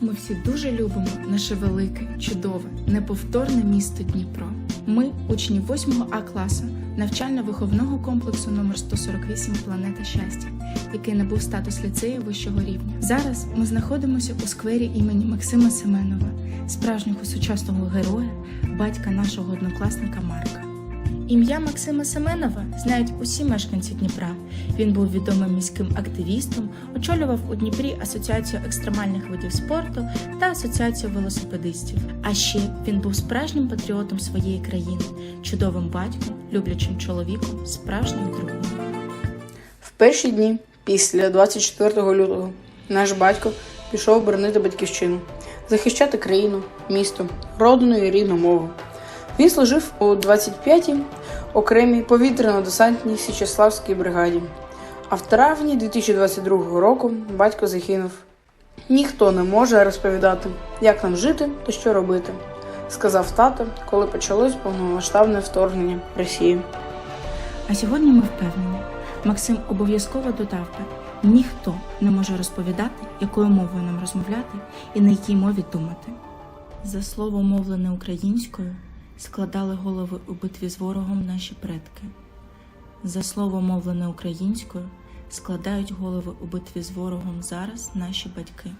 Ми всі дуже любимо наше велике, чудове, неповторне місто Дніпро. Ми, учні 8 А класу навчально-виховного комплексу номер 148 Планета щастя, який набув статус ліцею вищого рівня. Зараз ми знаходимося у сквері імені Максима Семенова, справжнього сучасного героя, батька нашого однокласника Марка. Ім'я Максима Семенова знають усі мешканці Дніпра. Він був відомим міським активістом, очолював у Дніпрі Асоціацію екстремальних видів спорту та Асоціацію велосипедистів. А ще він був справжнім патріотом своєї країни, чудовим батьком, люблячим чоловіком, справжнім другом. В перші дні після 24 лютого наш батько пішов боронити батьківщину, захищати країну, місто, родину і рідну мову. Він служив у 25-й окремій повітряно-десантній Січеславській бригаді. А в травні 2022 року батько загинув. Ніхто не може розповідати, як нам жити та що робити, сказав тато, коли почалось повномасштабне вторгнення Росії. А сьогодні ми впевнені, Максим обов'язково додав би, ніхто не може розповідати, якою мовою нам розмовляти і на якій мові думати. За слово мовлене українською складали голови у битві з ворогом наші предки. За слово мовлене українською складають голови у битві з ворогом зараз наші батьки.